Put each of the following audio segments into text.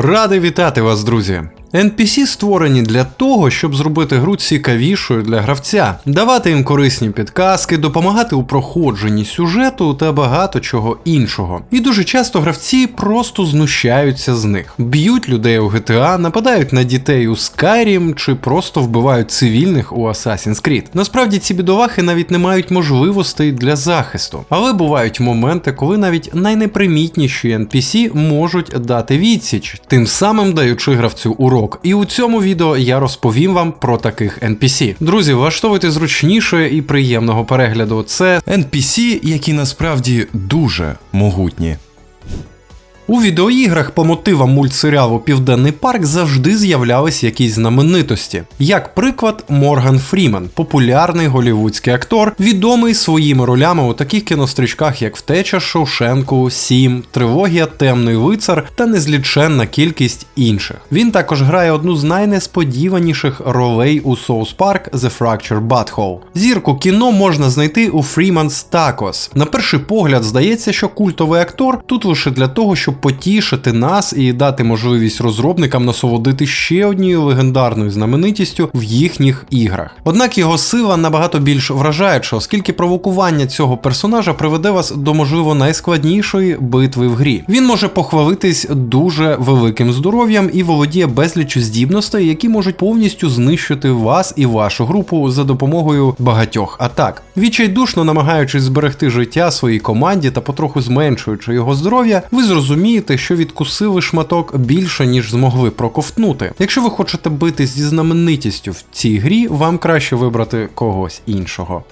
Радий вітати вас, друзі! NPC створені для того, щоб зробити гру цікавішою для гравця, давати їм корисні підказки, допомагати у проходженні сюжету та багато чого іншого. І дуже часто гравці просто знущаються з них, б'ють людей у GTA, нападають на дітей у Skyrim чи просто вбивають цивільних у Assassin's Creed. Насправді ці бідолахи навіть не мають можливостей для захисту, але бувають моменти, коли навіть найнепримітніші NPC можуть дати відсіч, тим самим даючи гравцю урок. І у цьому відео я розповім вам про таких NPC. Друзі, влаштовуйте зручніше і приємного перегляду. Це NPC, які насправді дуже могутні. У відеоіграх по мотивам мультсеріалу Південний парк завжди з'являлись якісь знаменитості. Як приклад, Морган Фріман, популярний голівудський актор, відомий своїми ролями у таких кінострічках, як Втеча з Шоушенку, Сім, Тривогія Темний лицар та незліченна кількість інших. Він також грає одну з найнесподіваніших ролей у South Park The Fractured Butthole. Зірку кіно можна знайти у Freeman's Tacos. На перший погляд здається, що культовий актор тут лише для того, щоб потішити нас і дати можливість розробникам насолодити ще однією легендарною знаменитістю в їхніх іграх. Однак його сила набагато більш вражаюча, оскільки провокування цього персонажа приведе вас до можливо найскладнішої битви в грі. Він може похвалитись дуже великим здоров'ям і володіє безліччю здібностей, які можуть повністю знищити вас і вашу групу за допомогою багатьох атак. Відчайдушно намагаючись зберегти життя своїй команді та потроху зменшуючи його здоров'я, ви зрозумієте, що відкусили шматок більше, ніж змогли проковтнути. Якщо ви хочете битись зі знаменитістю в цій грі, вам краще вибрати когось іншого.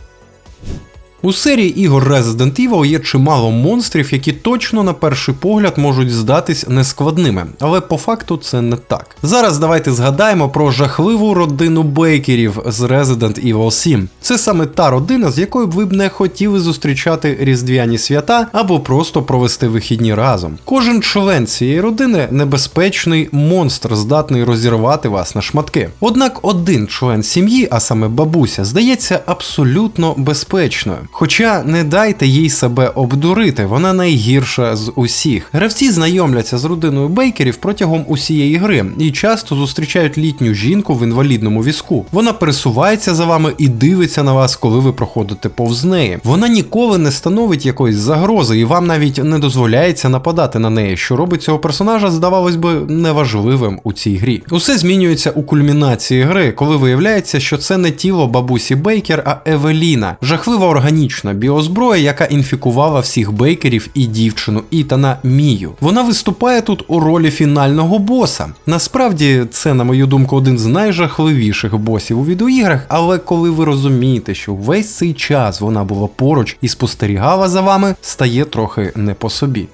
У серії ігор Resident Evil є чимало монстрів, які точно на перший погляд можуть здатись нескладними, але по факту це не так. Зараз давайте згадаємо про жахливу родину бейкерів з Resident Evil 7. Це саме та родина, з якою б ви б не хотіли зустрічати різдвяні свята або просто провести вихідні разом. Кожен член цієї родини небезпечний монстр, здатний розірвати вас на шматки. Однак один член сім'ї, а саме бабуся, здається абсолютно безпечною. Хоча не дайте їй себе обдурити, вона найгірша з усіх. Гравці знайомляться з родиною бейкерів протягом усієї гри і часто зустрічають літню жінку в інвалідному візку. Вона пересувається за вами і дивиться на вас, коли ви проходите повз неї. Вона ніколи не становить якоїсь загрози, і вам навіть не дозволяється нападати на неї, що робить цього персонажа, здавалось би, неважливим у цій грі. Усе змінюється у кульмінації гри, коли виявляється, що це не тіло бабусі Бейкер, а Евеліна, жахлива органічна біозброя, яка інфікувала всіх бейкерів і дівчину Ітана Мію. Вона виступає тут у ролі фінального боса. Насправді, це, на мою думку, один з найжахливіших босів у відеоіграх, але коли ви розумієте, що весь цей час вона була поруч і спостерігала за вами, стає трохи не по собі.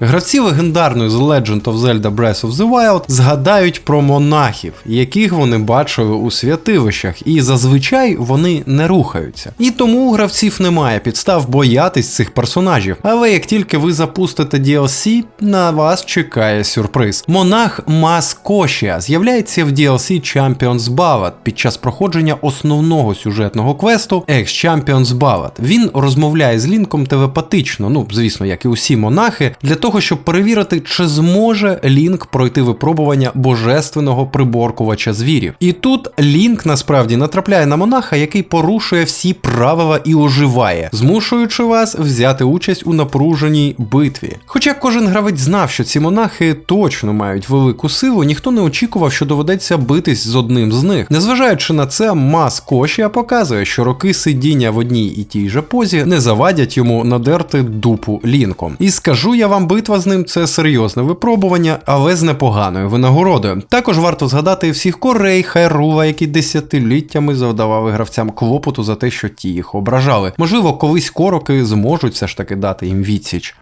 Гравці легендарної The Legend of Zelda Breath of the Wild згадають про монахів, яких вони бачили у святилищах, і зазвичай вони не рухаються. І тому у гравців немає підстав боятись цих персонажів. Але як тільки ви запустите DLC, на вас чекає сюрприз. Монах Мас Кошія з'являється в DLC Champions Ballad під час проходження основного сюжетного квесту Ex Champions Ballad. Він розмовляє з Лінком телепатично, ну звісно, як і усі монахи, для того, щоб перевірити, чи зможе Лінк пройти випробування божественного приборкувача звірів. І тут Лінк насправді натрапляє на монаха, який порушує всі правила і оживає, змушуючи вас взяти участь у напруженій битві. Хоча кожен гравець знав, що ці монахи точно мають велику силу, ніхто не очікував, що доведеться битись з одним з них. Незважаючи на це, Мас Кошія показує, що роки сидіння в одній і тій же позі не завадять йому надерти дупу лінком. І скажу я вам, битва з ним це серйозне випробування, але з непоганою винагородою. Також варто згадати всіх корей, Хайрува, які десятиліттями завдавали гравцям клопоту за те, що ті їх ображали. Можливо, колись короки зможуть все ж таки дати їм відсіч.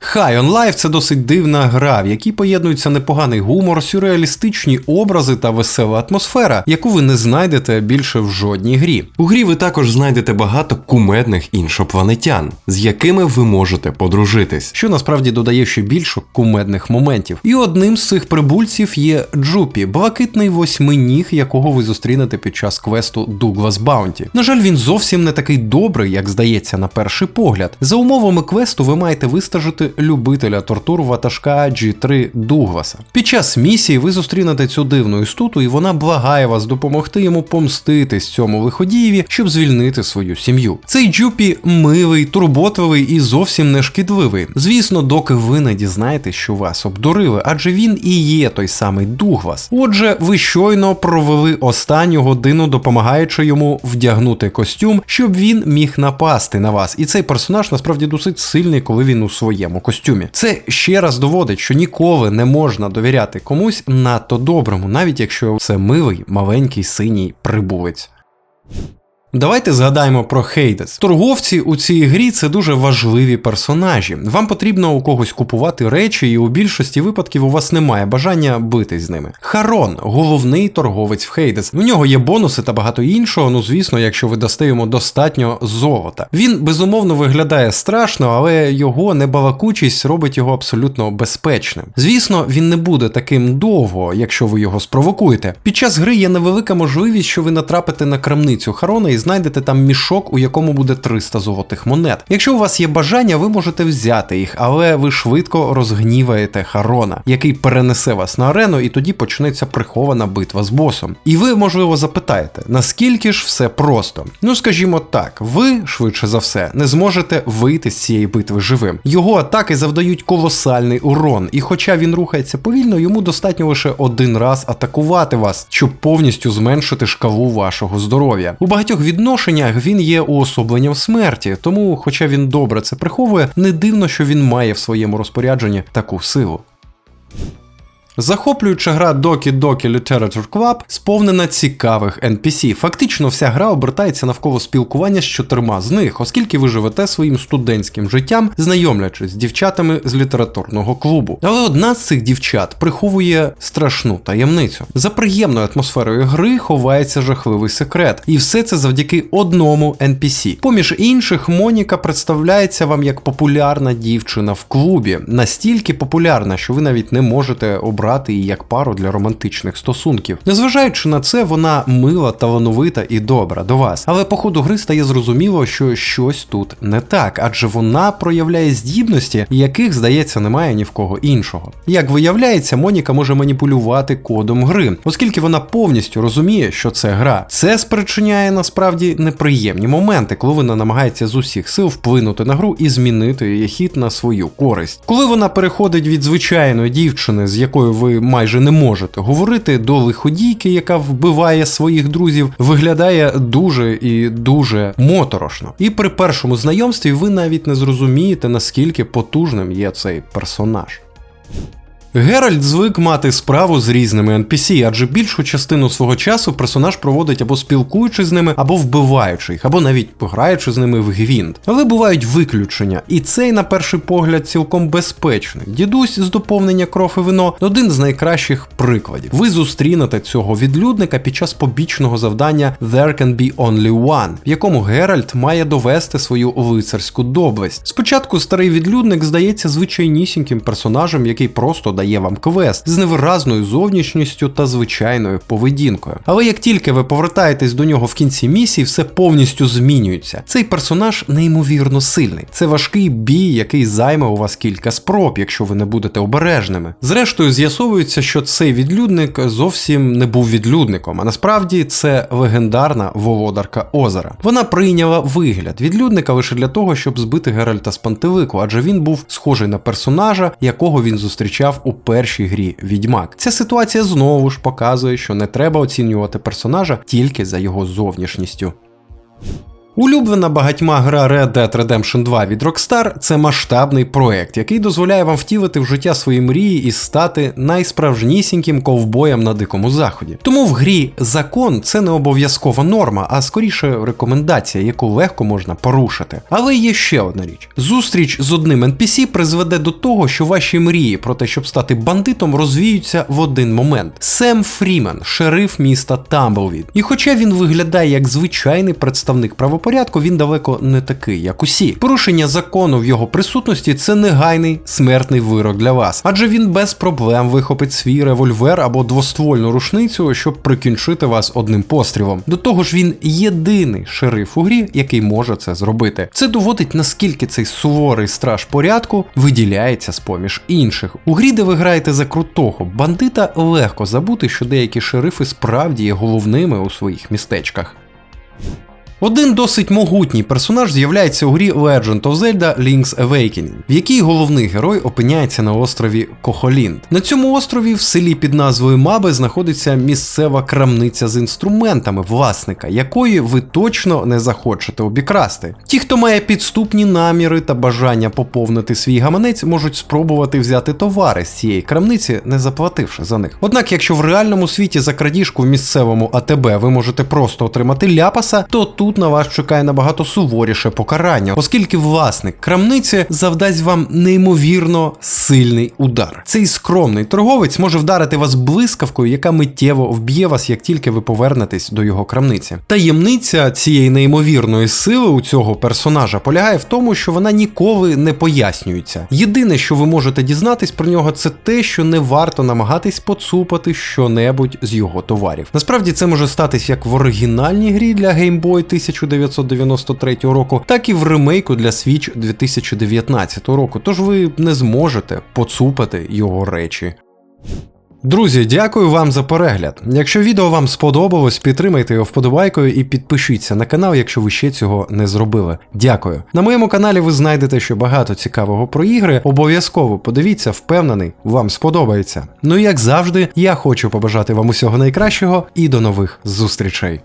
High on Life – це досить дивна гра, в якій поєднується непоганий гумор, сюрреалістичні образи та весела атмосфера, яку ви не знайдете більше в жодній грі. У грі ви також знайдете багато кумедних іншопланетян, з якими ви можете подружитись. що насправді додає ще більше кумедних моментів. І одним з цих прибульців є Джупі, блакитний восьминіг, якого ви зустрінете під час квесту Дуглас Баунті. На жаль, він зовсім не такий добрий, як здається на перший погляд. За умовами квесту ви маєте любителя тортур ватажка G3 Дугласа. Під час місії ви зустрінете цю дивну істоту, і вона благає вас допомогти йому помститись цьому лиходієві, щоб звільнити свою сім'ю. Цей Джупі милий, турботливий і зовсім не шкідливий. Звісно, доки ви не дізнаєтесь, що вас обдурили, адже він і є той самий Дуглас. Отже, ви щойно провели останню годину, допомагаючи йому вдягнути костюм, щоб він міг напасти на вас. І цей персонаж насправді досить сильний, коли він у своєму костюмі. Це ще раз доводить, що ніколи не можна довіряти комусь надто доброму, навіть якщо це милий, маленький синій прибулець. Давайте згадаємо про Хейдес. Торговці у цій грі це дуже важливі персонажі. Вам потрібно у когось купувати речі, і у більшості випадків у вас немає бажання битись з ними. Харон головний торговець в Хейдес. У нього є бонуси та багато іншого. Ну звісно, якщо ви дасте йому достатньо золота. Він безумовно виглядає страшно, але його небалакучість робить його абсолютно безпечним. Звісно, він не буде таким довго, якщо ви його спровокуєте. Під час гри є невелика можливість, що ви натрапите на крамницю Харона і знайдете там мішок, у якому буде 300 золотих монет. Якщо у вас є бажання, ви можете взяти їх, але ви швидко розгніваєте Харона, який перенесе вас на арену, і тоді почнеться прихована битва з босом. І ви, можливо, запитаєте, наскільки ж все просто? Ну скажімо так, ви швидше за все не зможете вийти з цієї битви живим. Його атаки завдають колосальний урон, і хоча він рухається повільно, йому достатньо лише один раз атакувати вас, щоб повністю зменшити шкалу вашого здоров'я. У багатьох відношеннях він є уособленням смерті, тому, хоча він добре це приховує, не дивно, що він має в своєму розпорядженні таку силу. Захоплююча гра Doki Doki Literature Club сповнена цікавих NPC. Фактично, вся гра обертається навколо спілкування з чотирма з них, оскільки ви живете своїм студентським життям, знайомлячись з дівчатами з літературного клубу. Але одна з цих дівчат приховує страшну таємницю. За приємною атмосферою гри ховається жахливий секрет, і все це завдяки одному NPC. Поміж інших, Моніка представляється вам як популярна дівчина в клубі, настільки популярна, що ви навіть не можете обрати її як пару для романтичних стосунків. Незважаючи на це, вона мила, талановита і добра до вас. Але по ходу гри стає зрозуміло, що щось тут не так, адже вона проявляє здібності, яких, здається, немає ні в кого іншого. Як виявляється, Моніка може маніпулювати кодом гри, оскільки вона повністю розуміє, що це гра. Це спричиняє насправді неприємні моменти, коли вона намагається з усіх сил вплинути на гру і змінити її хід на свою користь. Коли вона переходить від звичайної дівчини, з якою ви майже не можете говорити, до лиходійки, яка вбиває своїх друзів, виглядає дуже і дуже моторошно. І при першому знайомстві ви навіть не зрозумієте, наскільки потужним є цей персонаж. Геральт звик мати справу з різними NPC, адже більшу частину свого часу персонаж проводить або спілкуючи з ними, або вбиваючи їх, або навіть пограючи з ними в гвінт. Але бувають виключення, і цей, на перший погляд, цілком безпечний. Дідусь з доповнення кров і вино один з найкращих прикладів. Ви зустрінете цього відлюдника під час побічного завдання There Can Be Only One, в якому Геральт має довести свою лицарську доблесть. Спочатку старий відлюдник здається звичайнісіньким персонажем, який просто дає вам квест з невиразною зовнішністю та звичайною поведінкою. Але як тільки ви повертаєтесь до нього в кінці місії, все повністю змінюється. Цей персонаж неймовірно сильний. Це важкий бій, який займе у вас кілька спроб, якщо ви не будете обережними. Зрештою, з'ясовується, що цей відлюдник зовсім не був відлюдником, а насправді це легендарна володарка озера. Вона прийняла вигляд відлюдника лише для того, щоб збити Геральта з пантелику, адже він був схожий на персонажа, якого він зустрічав у першій грі Відьмак. Ця ситуація знову ж показує, що не треба оцінювати персонажа тільки за його зовнішністю. Улюблена багатьма гра Red Dead Redemption 2 від Rockstar це масштабний проект, який дозволяє вам втілити в життя свої мрії і стати найсправжнісіньким ковбоєм на дикому заході. Тому в грі закон це не обов'язкова норма, а скоріше рекомендація, яку легко можна порушити. Але є ще одна річ: зустріч з одним NPC призведе до того, що ваші мрії про те, щоб стати бандитом, розвіються в один момент. Сем Фрімен, шериф міста Тамблвід. І хоча він виглядає як звичайний представник правопорядку, порядку, він далеко не такий, як усі. Порушення закону в його присутності це негайний смертний вирок для вас, адже він без проблем вихопить свій револьвер або двоствольну рушницю, щоб прикінчити вас одним пострілом. До того ж, він єдиний шериф у грі, який може це зробити. Це доводить наскільки цей суворий страж порядку виділяється з поміж інших. У грі, де ви граєте за крутого бандита, легко забути, що деякі шерифи справді є головними у своїх містечках. Один досить могутній персонаж з'являється у грі Legend of Zelda Link's Awakening, в якій головний герой опиняється на острові Кохолінд. На цьому острові в селі під назвою Маби знаходиться місцева крамниця з інструментами, власника якої ви точно не захочете обікрасти. Ті, хто має підступні наміри та бажання поповнити свій гаманець, можуть спробувати взяти товари з цієї крамниці, не заплативши за них. Однак, якщо в реальному світі за крадіжку в місцевому АТБ ви можете просто отримати ляпаса, то тут на вас чекає набагато суворіше покарання, оскільки власник крамниці завдасть вам неймовірно сильний удар. Цей скромний торговець може вдарити вас блискавкою, яка миттєво вб'є вас, як тільки ви повернетесь до його крамниці. Таємниця цієї неймовірної сили у цього персонажа полягає в тому, що вона ніколи не пояснюється. Єдине, що ви можете дізнатись про нього, це те, що не варто намагатись поцупати щонебудь з його товарів. Насправді це може статись як в оригінальній грі для Game Boy 1993 року, так і в ремейку для Switch 2019 року. Тож ви не зможете поцупати його речі. Друзі, дякую вам за перегляд. Якщо відео вам сподобалось, підтримайте його вподобайкою і підпишіться на канал, якщо ви ще цього не зробили. Дякую. На моєму каналі ви знайдете ще багато цікавого про ігри. Обов'язково подивіться, впевнений, вам сподобається. Ну і як завжди, я хочу побажати вам усього найкращого і до нових зустрічей.